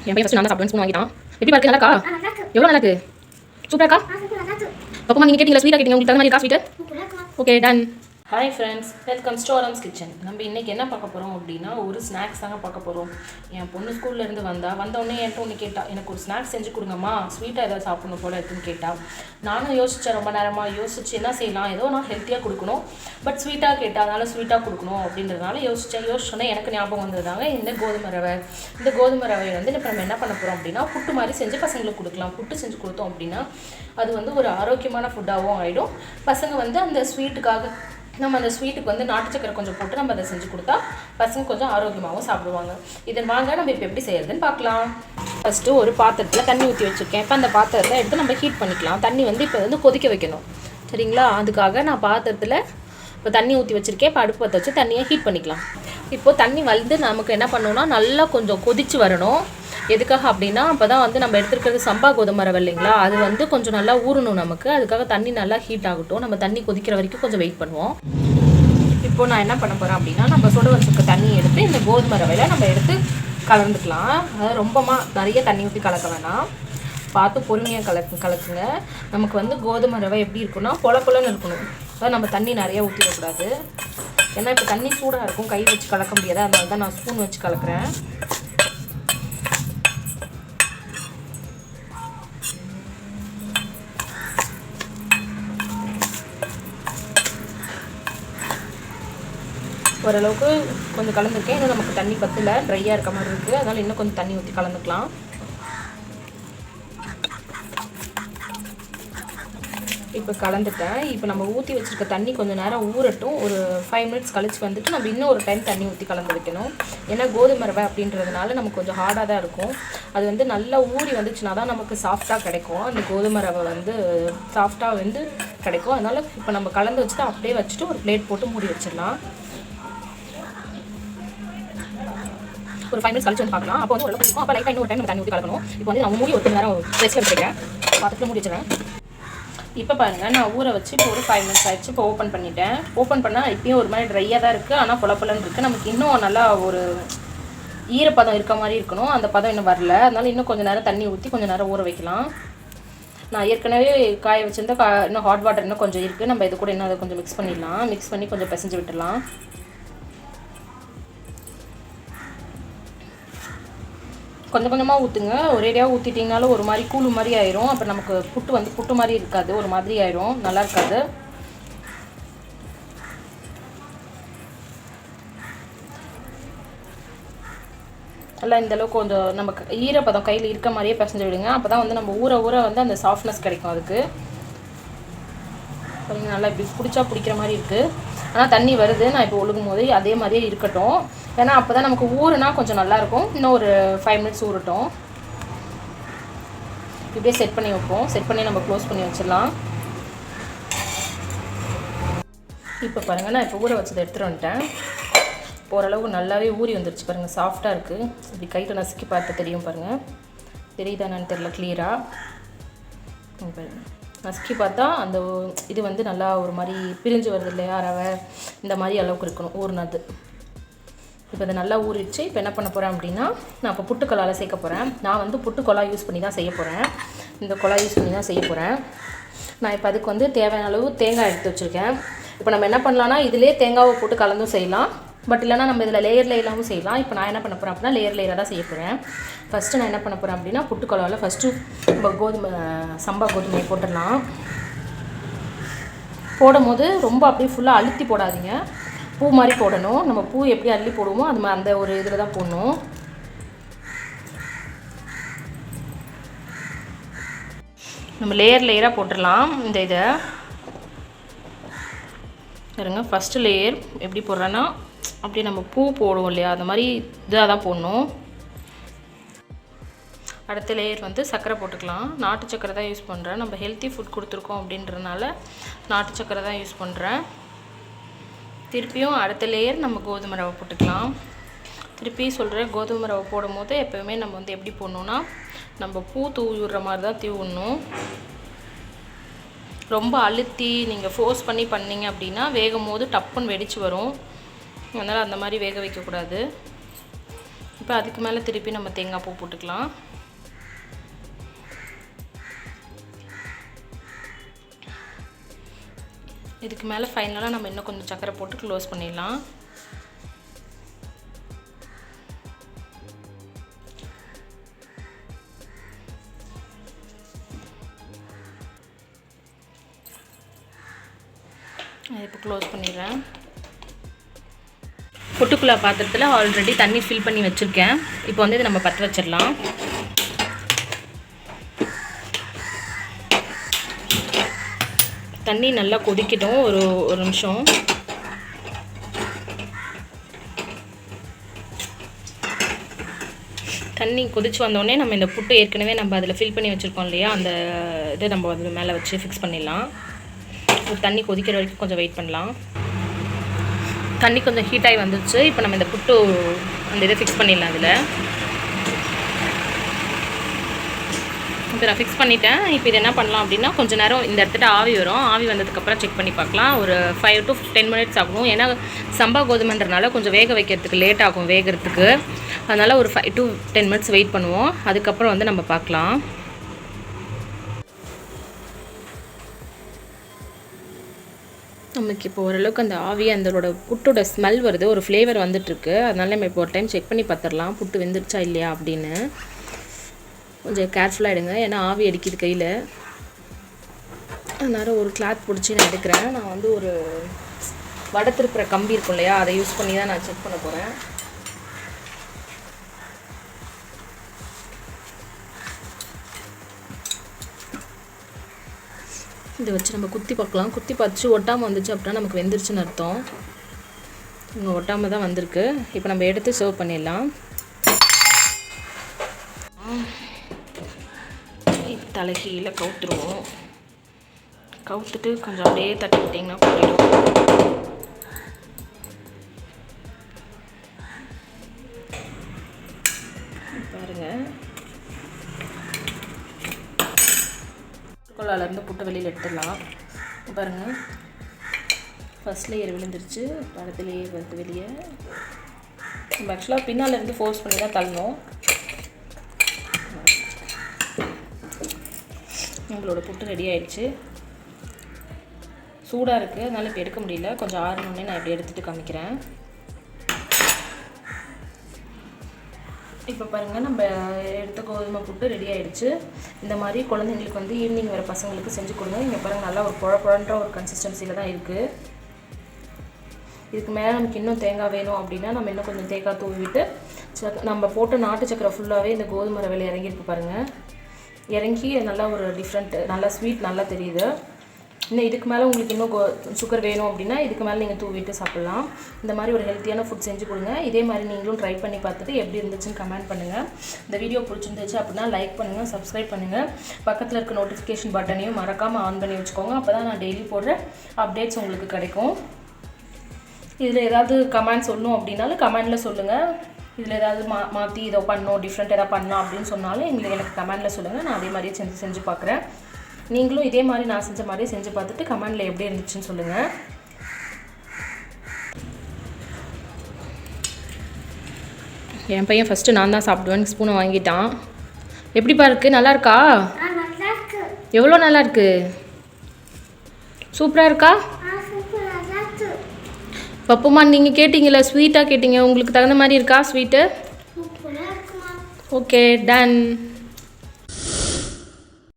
என் பையன் ஃபஸ்ட்டு நான் தான் சாப்பிடுவேன் ஸ்பூன் வாங்கிட்டான். எப்படி பாருக்கு நல்லா இருக்கா எவ்வளோ நல்லா இருக்கு? சூப்பரா இருக்கா பக்கமா நீங்கள் கேட்டீங்களா ஸ்வீட்டாக கேட்டீங்க உங்களுக்கு தகுந்த மாதிரி இருக்கா sweet? Okay done hi friends welcome storms kitchen நம்ம இன்றைக்கி என்ன பார்க்க போகிறோம் அப்படின்னா ஒரு ஸ்நாக்ஸ் தாங்க பார்க்க போகிறோம் என் பொண்ணு ஸ்கூல்லேருந்து வந்தால் வந்தோடனே என்கிட்ட ஒன்று கேட்டால் எனக்கு ஒரு ஸ்நாக்ஸ் செஞ்சு கொடுங்கம்மா ஸ்வீட்டாக ஏதாவது சாப்பிடணும் போல இருக்குன்னு கேட்டால் நானும் யோசித்தேன் ரொம்ப நேரமாக யோசிச்சு என்ன செய்யலாம் ஏதோ நான் ஹெல்த்தியாக கொடுக்கணும். பட் ஸ்வீட்டாக கேட்டால் அதனால் ஸ்வீட்டாக கொடுக்கணும் அப்படின்றதுனால யோசித்தேன் யோசிச்சோன்னே எனக்கு ஞாபகம் வந்ததாங்க இந்த கோதுமை ரவை. இந்த கோதுமை ரவையை வந்து இப்போ நம்ம என்ன பண்ண போகிறோம் அப்படின்னா புட்டு மாதிரி செஞ்சு பசங்களுக்கு கொடுக்கலாம். புட்டு செஞ்சு கொடுத்தோம் அப்படின்னா அது வந்து ஒரு ஆரோக்கியமான ஃபுட்டாகவும் ஆகிடும் பசங்க வந்து அந்த ஸ்வீட்டுக்காக நம்ம அந்த ஸ்வீட்டுக்கு வந்து நாட்டு சக்கரை கொஞ்சம் போட்டு நம்ம அதை செஞ்சு கொடுத்தா பசங்க கொஞ்சம் ஆரோக்கியமாகவும் சாப்பிடுவாங்க. இதை வாங்க நம்ம இப்போ எப்படி செய்யறதுன்னு பார்க்கலாம். ஃபஸ்ட்டு ஒரு பாத்திரத்தில் தண்ணி ஊற்றி வச்சுருக்கேன். இப்போ அந்த பாத்திரத்தை எடுத்து நம்ம ஹீட் பண்ணிக்கலாம். தண்ணி வந்து இப்போ வந்து கொதிக்க வைக்கணும். சரிங்களா? அதுக்காக நான் பாத்திரத்தில் இப்போ தண்ணி ஊற்றி வச்சுருக்கேன். இப்போ அடுப்பு பற்ற வச்சு தண்ணியை ஹீட் பண்ணிக்கலாம். இப்போது தண்ணி வந்து நமக்கு என்ன பண்ணணும்னா நல்லா கொஞ்சம் கொதிச்சு வரணும். எதுக்காக அப்படின்னா அப்போ தான் வந்து நம்ம எடுத்துருக்கிறது சம்பா கோதுமை ரவை இல்லைங்களா? அது வந்து கொஞ்சம் நல்லா ஊறணும் நமக்கு. அதுக்காக தண்ணி நல்லா ஹீட் ஆகட்டும். நம்ம தண்ணி கொதிக்கிற வரைக்கும் கொஞ்சம் வெயிட் பண்ணுவோம். இப்போ நான் என்ன பண்ண போகிறேன் அப்படின்னா நம்ம சுட வச்சுருக்க தண்ணி எடுத்து இந்த கோதுமை ரவையில் நம்ம எடுத்து கலந்துக்கலாம். அதாவது ரொம்பமா நிறைய தண்ணி ஊற்றி கலக்க வேணாம். பார்த்து பொறுமையாக கலக்கு கலக்குங்க. நமக்கு வந்து கோதுமை ரவை எப்படி இருக்குன்னா பொல பொலன்னு இருக்கணும். அதாவது நம்ம தண்ணி நிறைய ஊற்றிடக்கூடாது ஏன்னா இப்போ தண்ணி சூடாக இருக்கும். கை வச்சு கலக்க முடியாது. அதனால தான் நான் ஸ்பூன் வச்சு கலக்குறேன். ஓரளவுக்கு கொஞ்சம் கலந்துருக்கேன். இன்னும் நமக்கு தண்ணி பத்தலை. ட்ரையாக இருக்க மாதிரி இருக்குது அதனால் இன்னும் கொஞ்சம் தண்ணி ஊற்றி கலந்துக்கலாம். இப்போ கலந்துட்டேன். இப்போ நம்ம ஊற்றி வச்சுருக்க தண்ணி கொஞ்சம் நேரம் ஊறட்டும். ஒரு ஃபைவ் மினிட்ஸ் கழிச்சு வந்துட்டு நம்ம இன்னும் ஒரு டைம் தண்ணி ஊற்றி கலந்து வைக்கணும். ஏன்னா கோதுமை ரவை அப்படின்றதுனால நமக்கு கொஞ்சம் ஹார்டாக தான் இருக்கும். அது வந்து நல்லா ஊறி வந்துச்சுன்னா தான் நமக்கு சாஃப்டாக கிடைக்கும். அந்த கோதுமை ரவை வந்து சாஃப்டாக வந்து கிடைக்கும். அதனால் இப்போ நம்ம கலந்து வச்சுட்டு அப்படியே வச்சுட்டு ஒரு பிளேட் போட்டு மூடி வச்சிடலாம். ஒரு ஃபைவ் மினிட்ஸ் கழிச்சு வந்து பார்க்கலாம். அப்போ வந்து ஒரு இருக்கும். அப்போ லைட்டாக இன்னொரு டைம் நம்ம தண்ணி ஊற்றி கலக்கணும். இப்போ வந்து நான் மூடி ஒரு நேரம் ரெஸ்ட் எடுத்துக்கிறேன். பார்த்துட்டு மூடி வச்சுறேன் இப்போ பாருங்கள் நான் ஊற வச்சு இப்போ ஒரு ஃபைவ் மினிட்ஸ் ஆயிடுச்சு. இப்போ ஓப்பன் பண்ணிட்டேன். ஓப்பன் பண்ணால் இப்பயும் ஒரு மாதிரி ட்ரையாக தான் இருக்குது ஆனால் புலப்புலன்னு இருக்குது நமக்கு இன்னும் நல்லா ஒரு ஈரப்பதம் இருக்க மாதிரி இருக்கணும். அந்த பதம் இன்னும் வரல. அதனால இன்னும் கொஞ்சம் நேரம் தண்ணி ஊற்றி கொஞ்சம் நேரம் ஊற வைக்கலாம். நான் ஏற்கனவே காய வச்சிருந்தா கா இன்னும் ஹாட் வாட்டர் இன்னும் கொஞ்சம் இருக்குது நம்ம இது கூட இன்னும் அதை கொஞ்சம் மிக்ஸ் பண்ணிடலாம். மிக்ஸ் பண்ணி கொஞ்சம் பிசைஞ்சு விட்டுடலாம். கொஞ்சம் கொஞ்சமாக ஊற்றுங்க ஒரேடியாக ஊற்றிட்டிங்கனாலும் ஒரு மாதிரி கூழு மாதிரி ஆயிரும். அப்புறம் நமக்கு புட்டு வந்து புட்டு மாதிரி இருக்காது. ஒரு மாதிரி ஆயிரும். நல்லா இருக்காது. நல்லா இந்தளவுக்கு கொஞ்சம் நமக்கு ஈரப்பதம் கையில் இருக்க மாதிரியே பிசைஞ்சு விடுங்க. அப்போ தான் வந்து நம்ம ஊற ஊற வந்து அந்த சாஃப்ட்னஸ் கிடைக்கும் அதுக்கு. நல்லா இப்படி பிடிச்சா பிடிக்கிற மாதிரி இருக்குது ஆனால் தண்ணி வருது நான் இப்போ ஒழுகும் போது அதே மாதிரியே இருக்கட்டும். ஏன்னா அப்போ தான் நமக்கு ஊறுனா கொஞ்சம் நல்லாயிருக்கும். இன்னும் ஒரு ஃபைவ் மினிட்ஸ் ஊறட்டும். இப்படியே செட் பண்ணி வைப்போம். செட் பண்ணி நம்ம க்ளோஸ் பண்ணி வச்சிடலாம். இப்போ பாருங்கள் நான் இப்போ ஊற வச்சதை எடுத்துகிட்டு வந்துட்டேன். இப்போ ஓரளவுக்கு நல்லாவே ஊறி வந்துருச்சு பாருங்கள் சாஃப்டாக இருக்குது இப்படி கையில் நசுக்கி பார்த்து தெரியும் பாருங்கள் தெரியுதா என்னன்னு தெரில கிளியராக பாருங்கள் நசுக்கி பார்த்தா அந்த இது வந்து நல்லா ஒரு மாதிரி பிரிஞ்சு வருது இல்லையா ரவை? இந்த மாதிரி அளவுக்கு இருக்கணும் ஊறினது. இப்போ இதை நல்லா ஊறிடுச்சு. இப்போ என்ன பண்ண போகிறேன் அப்படின்னா நான் இப்போ புட்டுக்கொலால் சேர்க்க போகிறேன் நான் வந்து புட்டுக்கொலா யூஸ் பண்ணி தான் செய்ய போகிறேன் இந்த கொலா யூஸ் பண்ணி தான் செய்ய போகிறேன் நான் இப்போ அதுக்கு வந்து தேவையான அளவு தேங்காய் எடுத்து வச்சுருக்கேன். இப்போ நம்ம என்ன பண்ணலான்னா இதிலே தேங்காவை போட்டு கலந்தும் செய்யலாம். பட் இல்லைனா நம்ம இதில் லேயர் லேயராகவும் செய்யலாம். இப்போ நான் என்ன பண்ண போகிறேன் அப்படின்னா லேயர் லேயராக தான் செய்ய போகிறேன் ஃபஸ்ட்டு நான் என்ன பண்ண போகிறேன் அப்படின்னா புட்டுக்கொலாவில் ஃபஸ்ட்டு நம்ம கோதுமை சம்பா கோதுமையை போட்டுடலாம். போடும் போது ரொம்ப அப்படியே ஃபுல்லாக அழுத்தி போடாதீங்க. பூ மாதிரி போடணும். நம்ம பூ எப்படி அள்ளி போடுவோமோ அது மாதிரி அந்த ஒரு இதில் தான் போடணும். நம்ம லேயர் லேயராக போட்டுடலாம் இந்த இதை. பாருங்க ஃபஸ்ட்டு லேயர் எப்படி போடுறேன்னா அப்படியே நம்ம பூ போடுவோம் இல்லையா? அந்த மாதிரி இதாக தான் போடணும். அடுத்த லேயர் வந்து சர்க்கரை போட்டுக்கலாம். நாட்டு சர்க்கரை தான் யூஸ் பண்ணுறேன் நம்ம ஹெல்த்தி ஃபுட் கொடுத்துருக்கோம் அப்படின்றதுனால நாட்டு சர்க்கரை தான் யூஸ் பண்ணுறேன் திருப்பியும் அடுத்த லேயர் நம்ம கோதுமை ரவை போட்டுக்கலாம். திருப்பி சொல்கிறேன் கோதுமை ரவை போடும் போது எப்போவுமே நம்ம வந்து எப்படி போடணுன்னா நம்ம பூ தூவி விடுற மாதிரி தான் தூவிடணும் ரொம்ப அழுத்தி நீங்கள் ஃபோர்ஸ் பண்ணி பண்ணீங்க அப்படின்னா வேகும் போது டப்புன்னு வெடிச்சு வரும். அதனால் அந்த மாதிரி வேக வைக்கக்கூடாது. இப்போ அதுக்கு மேலே திருப்பி நம்ம தேங்காய் பூ போட்டுக்கலாம். இதுக்கு மேலே ஃபைனலாக நம்ம இன்னும் கொஞ்சம் சக்கரை போட்டு க்ளோஸ் பண்ணிடலாம். இப்போ க்ளோஸ் பண்ணிடுறேன். பொட்டுக்குள்ளா பாத்திரத்தில் ஆல்ரெடி தண்ணி ஃபில் பண்ணி வச்சுருக்கேன். இப்போ வந்து இதை நம்ம பற்ற வச்சிடலாம். தண்ணி நல்லா கொதிக்கட்டும் ஒரு ஒரு நிமிஷம். தண்ணி கொதிச்சு வந்தோடனே நம்ம இந்த புட்டு ஏற்கனவே நம்ம அதில் ஃபில் பண்ணி வச்சுருக்கோம் இல்லையா? அந்த இதை நம்ம அது மேலே வச்சு ஃபிக்ஸ் பண்ணிடலாம். ஒரு தண்ணி கொதிக்கிற வரைக்கும் கொஞ்சம் வெயிட் பண்ணலாம். தண்ணி கொஞ்சம் ஹீட் ஆகி இப்போ நம்ம இந்த புட்டு அந்த இதை ஃபிக்ஸ் பண்ணிடலாம் அதில் இப்போ நான் ஃபிக்ஸ் பண்ணிட்டேன். இப்போ இது என்ன பண்ணலாம் அப்படின்னா கொஞ்சம் நேரம் இந்த இடத்துல ஆவி வரும். ஆவி வந்ததுக்கப்புறம் செக் பண்ணி பார்க்கலாம். ஒரு ஃபைவ் டு டென் மினிட்ஸ் ஆகும். ஏன்னா சம்பா கோதுமைன்றனால கொஞ்சம் வேக வைக்கிறதுக்கு லேட் ஆகும் வேகிறதுக்கு. அதனால் ஒரு five to ten minutes wait பண்ணுவோம். அதுக்கப்புறம் வந்து நம்ம பார்க்கலாம். நமக்கு இப்போ ஓரளவுக்கு அந்த ஆவி அதோட புட்டோட ஸ்மெல் வருது. ஒரு ஃப்ளேவர் வந்துட்டுருக்கு. அதனால நம்ம இப்போ ஒரு டைம் செக் பண்ணி பார்த்துடலாம் புட்டு வெந்துருச்சா இல்லையா அப்படின்னு. கொஞ்சம் கேர்ஃபுல்லாக எடுங்க. ஏன்னா ஆவி அடிக்குது கையில். அதனால் ஒரு கிளாத் பிடிச்சி நான் எடுக்கிறேன். நான் வந்து ஒரு வடை திருப்புற கம்பி இருக்கும் இல்லையா? அதை யூஸ் பண்ணி தான் நான் செக் பண்ண போகிறேன் இதை வச்சு நம்ம குத்தி பார்க்கலாம். குத்தி பார்த்து ஒட்டாமல் வந்துச்சு அப்படின்னா நமக்கு வெந்துருச்சுன்னு அர்த்தம். இங்கே ஒட்டாமல் தான் வந்திருக்கு. இப்போ நம்ம எடுத்து சர்வ் பண்ணிடலாம். தலைகீழ கவுத்துருவோம். கவுத்துட்டு கொஞ்சம் அப்படியே தட்டி விட்டிங்கன்னா போயிடும். கொள்ளாலேருந்து புட்டு வெளியில் எடுத்துடலாம். பாருங்கள் ஃபஸ்ட் லேயர் விழுந்துருச்சு. அடுத்த லேயர் வருது வெளியே. நம்ம ஆக்சுவலாக பின்னால் இருந்து ஃபோர்ஸ் பண்ணி தான் தள்ளணும். உங்களோட புட்டு ரெடி ஆயிடுச்சு. சூடாக இருக்குது அதனால் இப்போ எடுக்க முடியல. கொஞ்சம் ஆறணுன்னே நான் இப்படி எடுத்துகிட்டு காமிக்கிறேன். இப்போ பாருங்கள் நம்ம எடுத்த கோதுமை புட்டு ரெடி ஆகிடுச்சு இந்த மாதிரி குழந்தைங்களுக்கு வந்து ஈவினிங் வர பசங்களுக்கு செஞ்சு கொடுங்க. இங்கே பாருங்கள் நல்லா ஒரு குழ குழன்ற ஒரு கன்சிஸ்டன்சியில் தான் இருக்குது இதுக்கு மேலே நமக்கு இன்னும் தேங்காய் வேணும் அப்படின்னா நம்ம இன்னும் கொஞ்சம் தேங்காய் தூவிட்டு சக் நம்ம போட்ட நாட்டு சக்கரை ஃபுல்லாகவே இந்த கோதுமை ரவையில் இறங்கியிருக்கு பாருங்கள் இறங்கி நல்லா ஒரு டிஃப்ரெண்ட் நல்லா ஸ்வீட் நல்லா தெரியுது. இன்னும் இதுக்கு மேலே உங்களுக்கு இன்னும் சுகர் வேணும் அப்படின்னா இதுக்கு மேலே நீங்கள் தூவிட்டு சாப்பிட்லாம். இந்த மாதிரி ஒரு ஹெல்த்தியான ஃபுட் செஞ்சு கொடுங்க. இதே மாதிரி நீங்களும் ட்ரை பண்ணி பார்த்துட்டு எப்படி இருந்துச்சுன்னு கமெண்ட் பண்ணுங்கள் இந்த வீடியோ பிடிச்சிருந்துச்சு அப்படின்னா லைக் பண்ணுங்கள் சப்ஸ்கிரைப் பண்ணுங்கள் பக்கத்தில் இருக்க நோட்டிஃபிகேஷன் பட்டனையும் மறக்காமல் ஆன் பண்ணி வச்சுக்கோங்க. அப்போ தான் நான் டெய்லி போடுற அப்டேட்ஸ் உங்களுக்கு கிடைக்கும். இதில் ஏதாவது கமெண்ட் சொல்லணும் அப்படின்னாலும் கமெண்டில் சொல்லுங்கள் இதில் ஏதாவது மா மாற்றி இதை பண்ணோம் டிஃப்ரெண்ட் எதாவது பண்ணலாம் அப்படின்னு சொன்னாலும் எங்களுக்கு எனக்கு கமெண்டில் சொல்லுங்கள் நான் அதே மாதிரியே செஞ்சு செஞ்சு பார்க்குறேன். நீங்களும் இதே மாதிரி நான் செஞ்ச மாதிரியே செஞ்சு பார்த்துட்டு கமெண்டில் எப்படி இருந்துச்சுன்னு சொல்லுங்கள் என் பையன் ஃபஸ்ட்டு நான் தான் சாப்பிடுவேன் ஸ்பூனை வாங்கிட்டான். எப்படிப்பா இருக்குது நல்லா இருக்கா? எவ்வளோ நல்லா இருக்கு? சூப்பராக இருக்கா? பப்புமா நீங்கள் கேட்டிங்களே ஸ்வீட்டாக கேட்டிங்க. உங்களுக்கு தகுந்த மாதிரி இருக்கா ஸ்வீட்டு ஓகே டன்